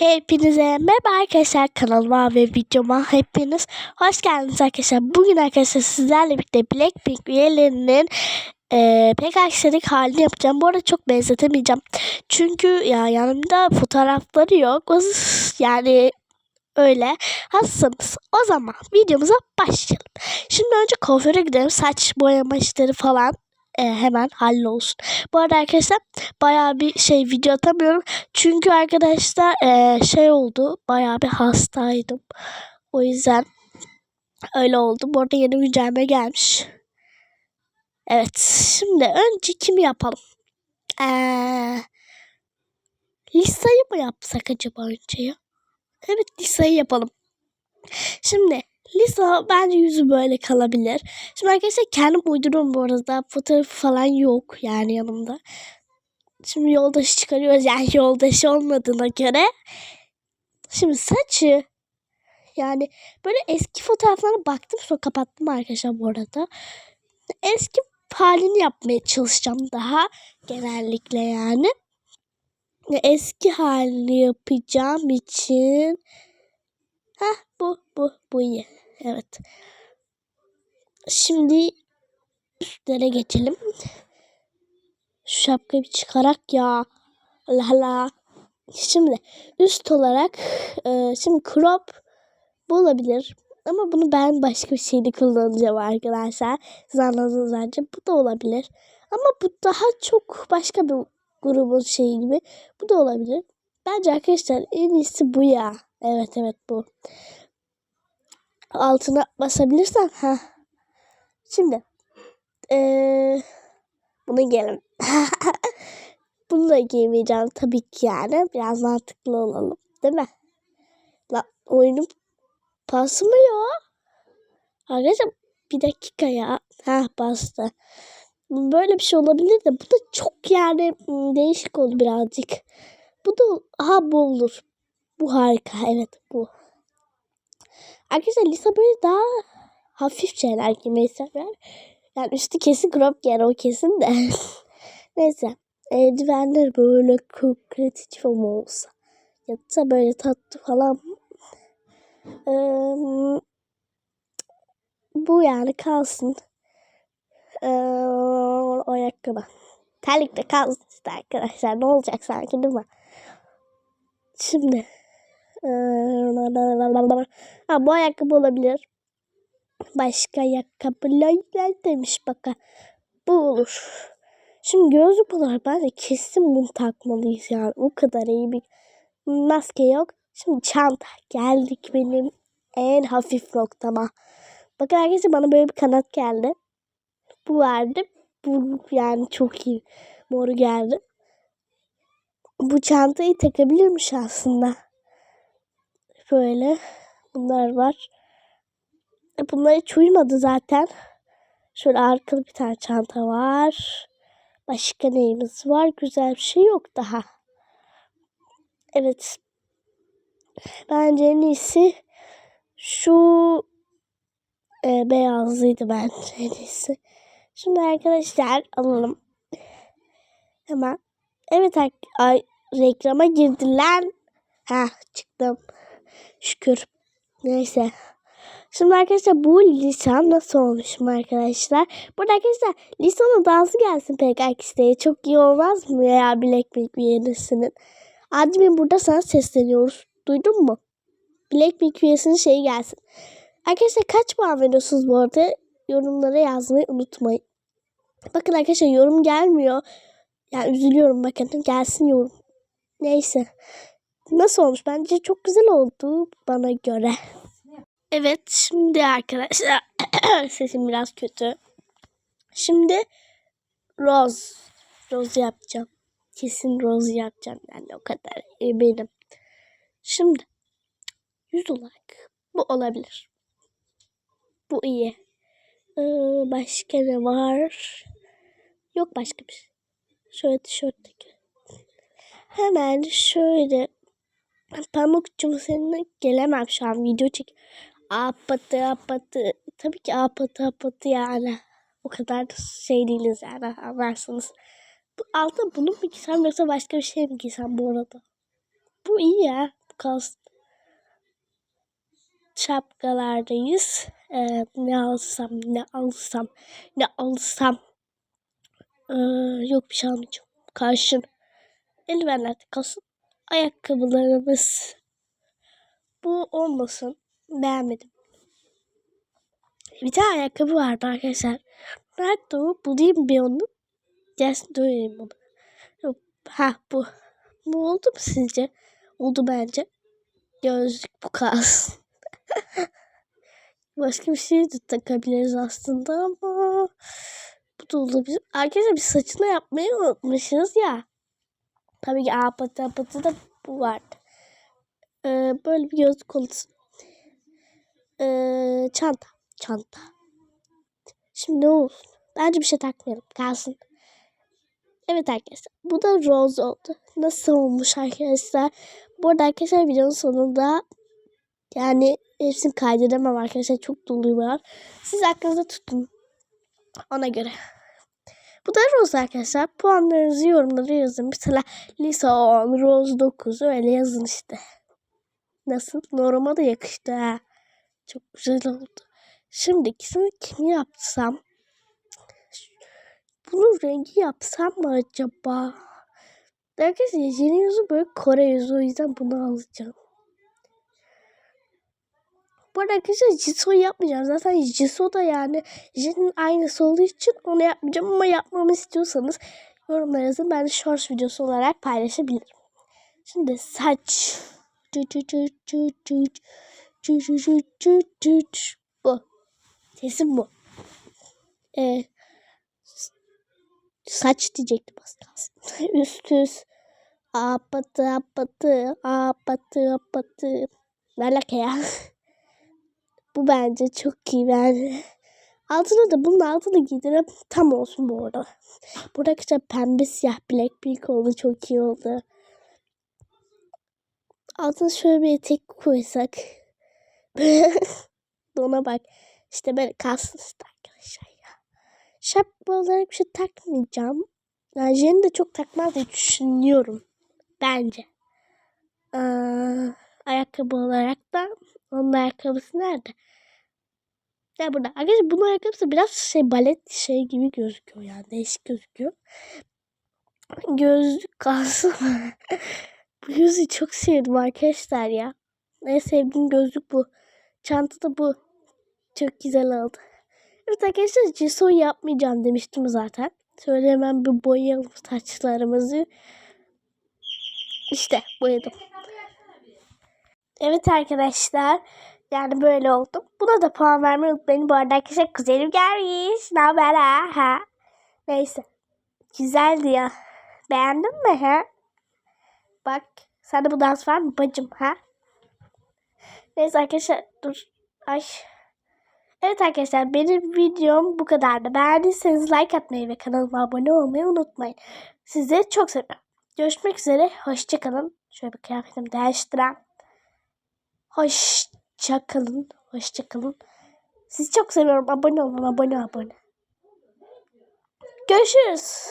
Hepinize merhaba arkadaşlar kanalıma ve videoma hepiniz hoş geldiniz arkadaşlar. Bugün arkadaşlar sizlerle birlikte Blackpink üyelerinin e, pek aksilik halini yapacağım. Bu arada çok benzetemeyeceğim. Çünkü ya yanımda fotoğrafları yok. Yani öyle. Hazırsanız o zaman videomuza başlayalım. Şimdi önce kuaföre gidelim. Saç boyama işleri falan e, hemen hallolsun. Bu arada arkadaşlar bayağı bir şey video atamıyorum. Çünkü arkadaşlar e, şey oldu. Bayağı bir hastaydım. O yüzden öyle oldu. Bu arada yeni güncelleme gelmiş. Evet. Şimdi önce kimi yapalım? Eee Lisa'yı mı yapsak acaba önce ya? Evet Lisa'yı yapalım. Şimdi Lisa bence yüzü böyle kalabilir. Şimdi arkadaşlar kendim uyduruyorum bu arada. Fotoğrafı falan yok yani yanımda. Şimdi yoldaşı çıkarıyoruz yani yoldaşı olmadığına göre. Şimdi saçı yani böyle eski fotoğraflarına baktım sonra kapattım arkadaşlar bu arada. Eski halini yapmaya çalışacağım daha genellikle yani. Eski halini yapacağım için Heh bu bu bu iyi. Evet. Şimdi üstlere geçelim. Şu şapkayı bir çıkarak ya. Allah Allah. Şimdi üst olarak e, şimdi crop bu olabilir. Ama bunu ben başka bir şeyde kullanacağım arkadaşlar. Siz anladınız bence. Bu da olabilir. Ama bu daha çok başka bir grubun şeyi gibi. Bu da olabilir. Bence arkadaşlar en iyisi bu ya. Evet evet bu. Altına basabilirsen. ha. Şimdi. Ee, bunu giyelim. bunu da giymeyeceğim tabii ki yani. Biraz mantıklı olalım. Değil mi? La oyunum basmıyor. Arkadaşlar bir dakika ya. Ha bastı. Böyle bir şey olabilir de bu da çok yani değişik oldu birazcık. Bu da aha bu olur. Bu harika. Evet bu. Arkadaşlar Lisa böyle daha hafif şeyler giymeyi sever. Yani üstü kesin crop giyer o kesin de. Neyse. Eldivenler böyle konkretici falan olsa. Ya da böyle tatlı falan. Ee, bu yani kalsın. Ee, ayakkabı. Terlik de kalsın işte arkadaşlar. Ne olacak sanki değil mi? Şimdi ha, bu ayakkabı olabilir. Başka ayakkabılar demiş bakın. Bu olur. Şimdi gözlük olarak bence kesin bunu takmalıyız yani. O kadar iyi bir maske yok. Şimdi çanta. Geldik benim en hafif noktama. Bakın arkadaşlar bana böyle bir kanat geldi. Bu verdi. Bu yani çok iyi. Moru geldi bu çantayı takabilirmiş aslında. Böyle bunlar var. E, bunlar hiç uymadı zaten. Şöyle arkalı bir tane çanta var. Başka neyimiz var? Güzel bir şey yok daha. Evet. Bence en iyisi şu e, beyazlıydı bence en iyisi. Şimdi arkadaşlar alalım. Hemen. Evet ay, reklama girdiler. Ha çıktım. Şükür. Neyse. Şimdi arkadaşlar bu lisan nasıl olmuş mu arkadaşlar? Burada arkadaşlar lisanın dansı gelsin PKX'de. Çok iyi olmaz mı ya Blackpink üyesinin? Admin burada sana sesleniyoruz. Duydun mu? Blackpink üyesinin şeyi gelsin. Arkadaşlar kaç puan veriyorsunuz bu arada? Yorumlara yazmayı unutmayın. Bakın arkadaşlar yorum gelmiyor. Ya üzülüyorum bakın gelsin yorum. Neyse. Nasıl olmuş? Bence çok güzel oldu bana göre. Evet şimdi arkadaşlar sesim biraz kötü. Şimdi Rose. Rose yapacağım. Kesin Rose yapacağım yani o kadar eminim. Şimdi yüz olarak bu olabilir. Bu iyi. Ee, başka ne var? Yok başka bir şey. Şöyle tişörtteki. Hemen şöyle pamukçum seninle gelemem şu an video çek. Apatı apatı. Tabii ki apatı apatı yani. O kadar da şey değiliz yani anlarsınız. Bu altta bunu mu giysem yoksa başka bir şey mi giysem bu arada? Bu iyi ya. Bu kalsın. Şapkalardayız. Ee, ne alsam, ne alsam, ne alsam. Ee, yok bir şey almayacağım. Karşın. Eldivenler de kalsın. Ayakkabılarımız. Bu olmasın. Beğenmedim. Bir tane ayakkabı vardı arkadaşlar. Nerede o? Bulayım bir onu. Gelsin döneyim. Yok. Ha bu. Bu oldu mu sizce? Oldu bence. Gözlük bu kalsın. Başka bir şey de takabiliriz aslında ama bu da olabilir. Arkadaşlar biz saçını yapmayı unutmuşuz ya. Tabii ki apatı apatı da bu vardı. Ee, böyle bir gözlük olsun. Ee, çanta. Çanta. Şimdi ne olsun? Bence bir şey takmayalım. Kalsın. Evet arkadaşlar. Bu da rose oldu. Nasıl olmuş arkadaşlar? Bu arada arkadaşlar videonun sonunda yani hepsini kaydedemem arkadaşlar. Çok doluyum var. Siz aklınızda tutun. Ona göre. Bu da Rose arkadaşlar. Puanlarınızı yorumlara yazın. Mesela Lisa 10, Rose 9 öyle yazın işte. Nasıl? Norma da yakıştı ha. Çok güzel oldu. Şimdi ikisini kim yapsam? Bunun rengi yapsam mı acaba? Arkadaşlar yeni yüzü böyle Kore yüzü o yüzden bunu alacağım. Bu arada arkadaşlar Jisoo yapmayacağım. Zaten Jisoo da yani Jin'in aynısı olduğu için onu yapmayacağım. Ama yapmamı istiyorsanız yorumlara yazın. Ben shorts videosu olarak paylaşabilirim. Şimdi saç. Bu. Sesim bu. Ee, saç diyecektim az kalsın. Üst üst. Apatı apatı apatı apatı. Ne alaka ya? Bu bence çok iyi bence. Altına da bunun altına giydirip tam olsun bu arada. Burada işte pembe siyah Blackpink oldu çok iyi oldu. Altına şöyle bir etek koysak. Ona bak. İşte böyle kalsın arkadaşlar ya. Şapka olarak bir şey takmayacağım. Yani Jenny de çok takmaz diye düşünüyorum. Bence. Ee, ayakkabı olarak da onun ayakkabısı nerede? Ya burada. Arkadaşlar bunun ayakkabısı biraz şey balet şey gibi gözüküyor yani. Değişik gözüküyor. Gözlük kalsın. bu gözlüğü çok sevdim arkadaşlar ya. En sevdiğim gözlük bu. Çanta da bu. Çok güzel oldu. Evet arkadaşlar Jisoo yapmayacağım demiştim zaten. Şöyle hemen bir boyayalım saçlarımızı. İşte boyadım. Evet arkadaşlar. Yani böyle oldum. Buna da puan vermeyi unutmayın. Bu arada arkadaşlar kuzenim gelmiş. Ne haber ha? ha? Neyse. Güzeldi ya. Beğendin mi ha? Bak. Sana bu dans var mı bacım ha? Neyse arkadaşlar dur. Ay. Evet arkadaşlar benim videom bu kadardı. Beğendiyseniz like atmayı ve kanalıma abone olmayı unutmayın. Sizi çok seviyorum. Görüşmek üzere. Hoşçakalın. Şöyle bir kıyafetimi değiştireyim. Hoşçakalın. Hoşçakalın. Sizi çok seviyorum. Abone olun. Abone abone. Görüşürüz.